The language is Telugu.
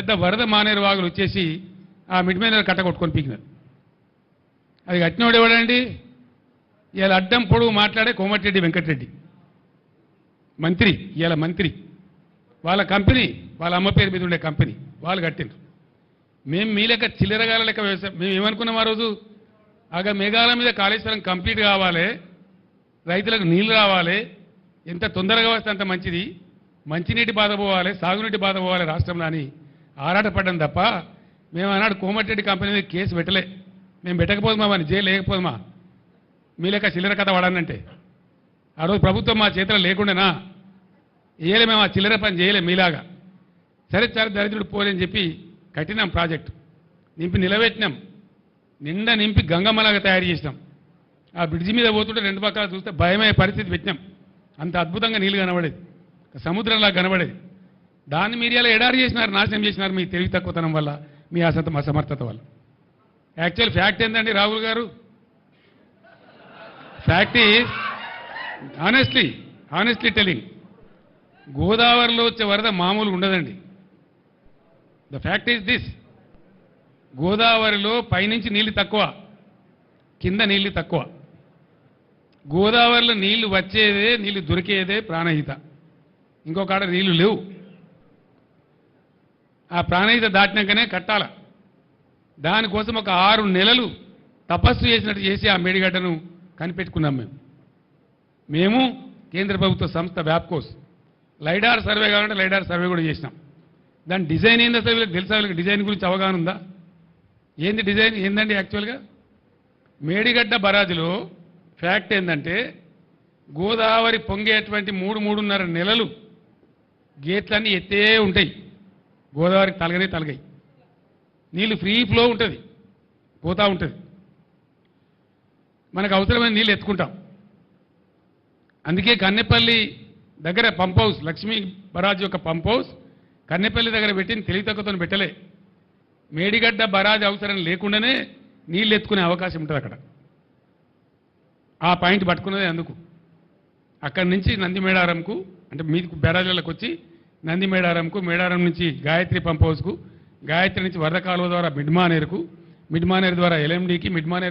పెద్ద వరద మానేరు వాగులు వచ్చేసి ఆ మిడి మీద కట్ట కొట్టుకొని పీకినారు. అది కట్టినోడు ఎవడండి? ఇవాళ అడ్డం పొడుగు మాట్లాడే కోమటిరెడ్డి వెంకటరెడ్డి. మంత్రి ఇవాళ మంత్రి. వాళ్ళ కంపెనీ వాళ్ళ అమ్మ పేరు మీద ఉండే కంపెనీ వాళ్ళు కట్టిండ్రు. మేము మీ లెక్క చిల్లరగాల లెక్క వ్యవసాయం మేము ఏమనుకున్నాం ఆ రోజు? ఆగ మేఘాల మీద కాళేశ్వరం కంప్లీట్ కావాలి రైతులకు నీళ్ళు రావాలి ఎంత తొందరగా వస్తే అంత మంచిది మంచినీటి బాధ పోవాలి సాగునీటి బాధ పోవాలి రాష్ట్రంలో అని ఆరాటపడ్డం తప్ప మేము ఆనాడు కోమటిరెడ్డి కంపెనీ మీద కేసు పెట్టలే. మేము పెట్టకపోదుమా మరి? జైలు లేకపోదుమా? మీ లెక్క చిల్లర కథ వాడానంటే. ఆ రోజు ప్రభుత్వం మా చేతిలో లేకుండానా? వేయలే మేము ఆ చిల్లర పని చేయలే మీలాగా. సరే సరే దరిద్రుడు పోలేని చెప్పి కట్టినాం ప్రాజెక్టు. నింపి నిలబెట్టినాం. నిండా నింపి గంగమ్మలాగా తయారు చేసినాం. ఆ బ్రిడ్జి మీద పోతుంటే రెండు పక్కల చూస్తే భయమయ్యే పరిస్థితి పెట్టినాం. అంత అద్భుతంగా నీళ్ళు కనబడేది. సముద్రంలా కనబడేది. దాన్ని మీరు ఇలా ఎడారి చేసినారు నాశనం చేసినారు మీ తెలివి తక్కువతనం వల్ల మీ అసత అసమర్థత వల్ల. యాక్చువల్ ఫ్యాక్ట్ ఏంటండి Rahul garu? Fact is honestly honestly telling గోదావరిలో వచ్చే వరద మామూలుగా ఉండదండి. ద ఫ్యాక్ట్ ఈజ్ దిస్ గోదావరిలో పైనుంచి నీళ్ళు తక్కువ కింద నీళ్ళు తక్కువ. గోదావరిలో నీళ్ళు వచ్చేదే నీళ్ళు దొరికేదే ప్రాణహిత. ఇంకొక ఆడ నీళ్ళు లేవు. ఆ ప్రాణహిత దాటినాకనే కట్టాల. దానికోసం ఒక ఆరు నెలలు తపస్సు చేసినట్టు చేసి ఆ మేడిగడ్డను కనిపెట్టుకున్నాం మేము. మేము కేంద్ర ప్రభుత్వ సంస్థ వ్యాప్కోస్. లైడార్ సర్వే కావాలంటే లైడార్ సర్వే కూడా చేసినాం. దాని డిజైన్ ఏంది అసలు వీళ్ళకి తెలుసా వీళ్ళకి? డిజైన్ గురించి అవగాహన ఉందా? ఏంది డిజైన్? ఏందండి యాక్చువల్గా? మేడిగడ్డ బరాజులో ఫ్యాక్ట్ ఏంటంటే గోదావరి పొంగేటువంటి మూడు మూడున్నర నెలలు గేట్లన్నీ ఎత్తే ఉంటాయి. గోదావరికి తలగనే తలగాయి నీళ్ళు ఫ్రీ ఫ్లో ఉంటుంది. పోతూ ఉంటుంది. మనకు అవసరమైన నీళ్ళు ఎత్తుకుంటాం. అందుకే కన్నెపల్లి దగ్గర పంప్ హౌస్ లక్ష్మీ బరాజ్ యొక్క పంప్ హౌస్ కన్నెపల్లి దగ్గర పెట్టిన తెలివితక్కువతో పెట్టలే. మేడిగడ్డ బరాజ్ అవసరం లేకుండానే నీళ్ళు ఎత్తుకునే అవకాశం ఉంటుంది అక్కడ. ఆ పాయింట్ పట్టుకున్నదే అందుకు. అక్కడి నుంచి నందిమేడారంకు అంటే మీకు బెరాజులకు వచ్చి నంది మేడారంకు మేడారం నుంచి గాయత్రి పంప్ హౌస్కు గాయత్రి నుంచి వరద కాలువ ద్వారా మిడ్మానేరుకు మిడ్మానేర్ ద్వారా ఎల్ఎండికి మిడ్మానేర్